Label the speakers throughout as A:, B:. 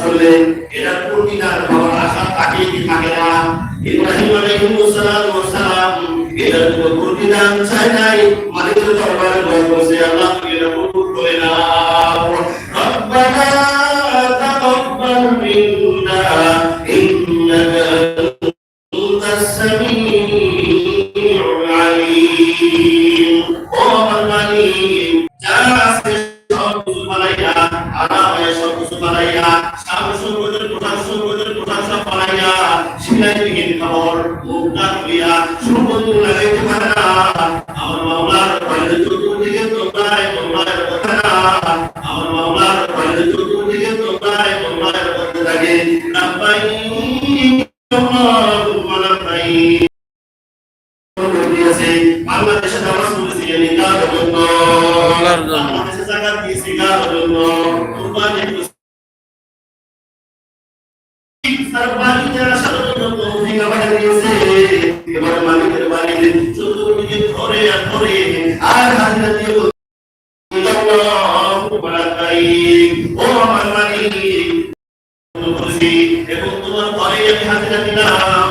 A: ধর্মীয় এটা প্রতিদান পাওয়ার আশা তাকে কি থাকে না? ইব্রাহিম আলাইহিস সালাম ও সালাম এটা কোনো প্রতিদান চাই নাই মালিকের দরবারে দোয়া করছে, আল্লাহ এটা কবুল করে নাও। বাংলাদেশে নামাজ পড়েছি আমি জন্য বাংলাদেশে জাকাত দিয়েছি জন্য কুরবানি করেছি সরকারি তৌফিক আমাকে দিয়েছে এবার মালিকের বাড়িতে চতুর্দিকে ধরে আর ধরে আর হাজিরা দিয়ে ও আমার মালিক এবং তোমার ঘরে আমি হাজিরা দিলাম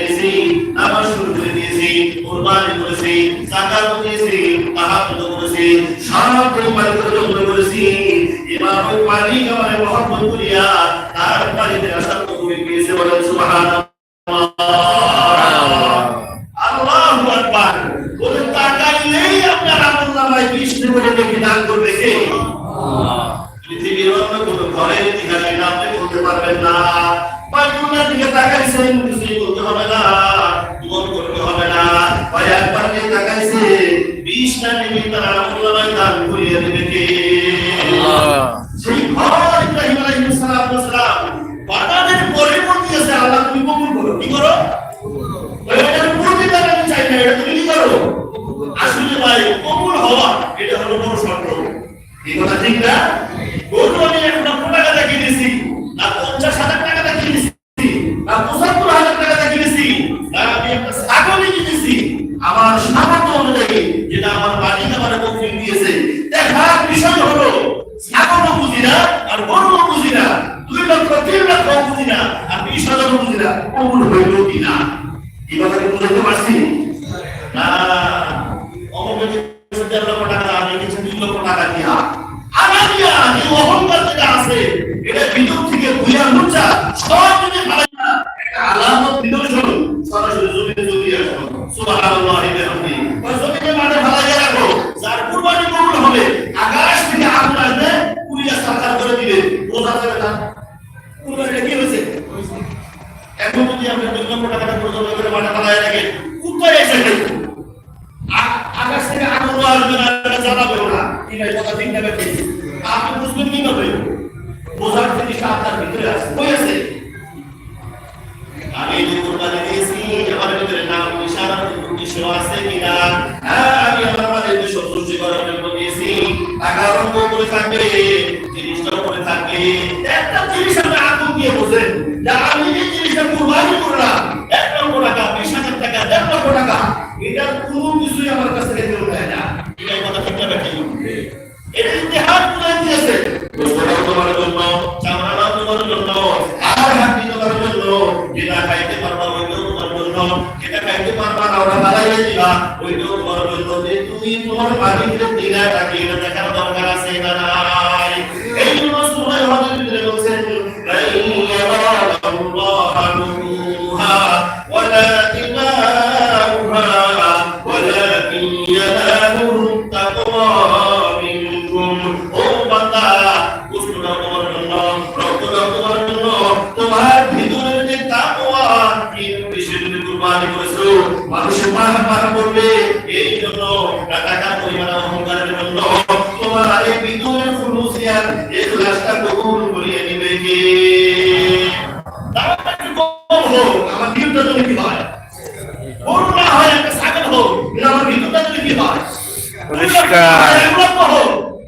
A: কোরবানি করেছি জাকাত দিয়েছি তাহাজ্জুদ করেছি সব পরিবারের জন্য করেছি। এবার মালিক আমারে মহব্বত করিয়া তার বাড়িতে আসার কবুল পেয়েছে সুবহানাল্লাহ। বলে কে পৃথিবীর অন্য কোনো ঘরের আপনি বলতে পারবেন না। দিকে তাকাইছেন বলতে হবে না, মন করতে হবে না। ভাই একবার দিয়ে তাকাইছে তার দান করিয়ে দেবে কে
B: আল্লাহ
A: সেই ঘর ইব্রাহিম আলাইহিস সালাম সালাম বাটাদের পরিবর্তে আছে আল্লাহ তুমি কবুল করো। কি করো? এটার প্রতিদান আমি চাই না এটা তুমি কি করো আসলে ভাই কবুল হওয়া এটা হলো বড় শর্ত। এই কথা ঠিক না? আমার সামর্থ্য অনুযায়ী যেটা আমার মালিক আমার বকরির দিয়েছে দেখার বিষয় হলো ছাগলও বুঝি না আর গরুও বুঝি না দুই লক্ষ, তিন লক্ষ বুঝি না আর বিশ হাজারও বুঝি না কবুল হইল কিনা? সুবহানাল্লাহ বিহামদি। ওই জমিনে আকাশ থেকে আগুন আসবে পুরিয়া সরকার করে কি হয়েছে? এখন যদি আপনি দুই লক্ষ টাকাটা কোথায় এসে আকাশ থেকে আগুন আসবে না। ঠিক আছে কথা ঠিক না আপনি বুঝবেন কি হবে বোঝার জিনিসটা আপনার টাকা অঙ্ক করে থাকবে জিনিসটা করে থাকবে। একটা জিনিস আপনি আগুন দিয়ে বোঝেন যে আমি যে জিনিসটা কোরবানি করলাম। এক লক্ষ টাকা বিশ হাজার টাকা দেড় লক্ষ টাকা। এটার কোনো কিছুই আমার কাছ থেকে কেউ নেয় না। এটার কথা ঠিক না এটা ইতিহাস বলে দিয়েছে। গোসলও তোমার জন্য চামড়াও তোমার জন্য আর হাতি তোমার জন্য যেটা খাইতে পারবা ওইটাও তোমার জন্য। যেটা খাইতে পারবা না ওরা বাড়াইয়ে দিবা ওইটাও জন্য যে তুমি তোমার মালিকের দিনা তাকে এটা দেখার দরকার আছে না নাই? এই জন্য সুরায় হজের ভিতরে বলছেন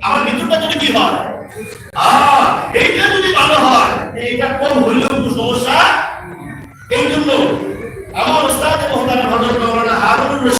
A: আমার মৃত্যুটা যদি কি হয়? এইটা যদি ভালো হয় এইটা কম হইলেও